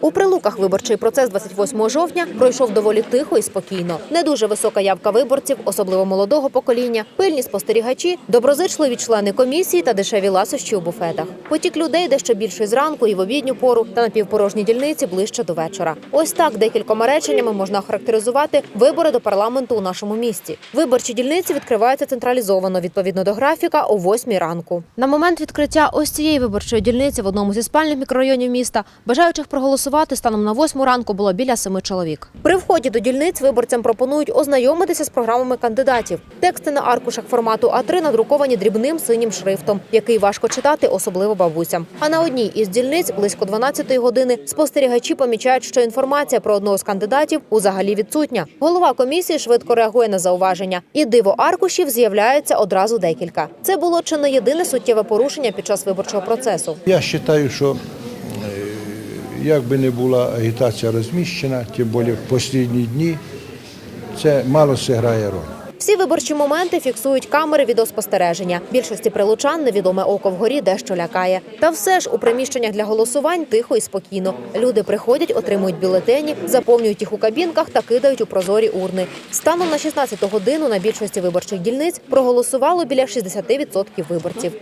У прилуках виборчий процес 28 жовтня пройшов доволі тихо і спокійно. Не дуже висока явка виборців, особливо молодого покоління, пильні спостерігачі, доброзичливі члени комісії та дешеві ласощі у буфетах. Потік людей дещо більший зранку і в обідню пору та напівпорожні дільниці ближче до вечора. Ось так декількома реченнями можна охарактеризувати вибори до парламенту у нашому місті. Виборчі дільниці відкриваються централізовано відповідно до графіка о 8 ранку. На момент відкриття ось цієї виборчої дільниці в одному зі спальних мікрорайонів міста бажаючих проголосувати станом на 8 ранку було біля семи чоловік. При вході до дільниць виборцям пропонують ознайомитися з програмами кандидатів. Тексти на аркушах формату А3 надруковані дрібним синім шрифтом, який важко читати, особливо бабусям. А на одній із дільниць близько 12-ї години спостерігачі помічають, що інформація про одного з кандидатів узагалі відсутня. Голова комісії швидко реагує на зауваження, і диво аркушів з'являється одразу декілька. Це було чи не єдине суттєве порушення під час виборчого процесу. Я вважаю, що як би не була агітація розміщена, тим більше в останні дні, це мало зіграє роль. Всі виборчі моменти фіксують камери відеоспостереження. Більшості прилучан невідоме око вгорі дещо лякає. Та все ж у приміщеннях для голосувань тихо і спокійно. Люди приходять, отримують бюлетені, заповнюють їх у кабінках та кидають у прозорі урни. Станом на 16 годину на більшості виборчих дільниць проголосувало біля 60% виборців.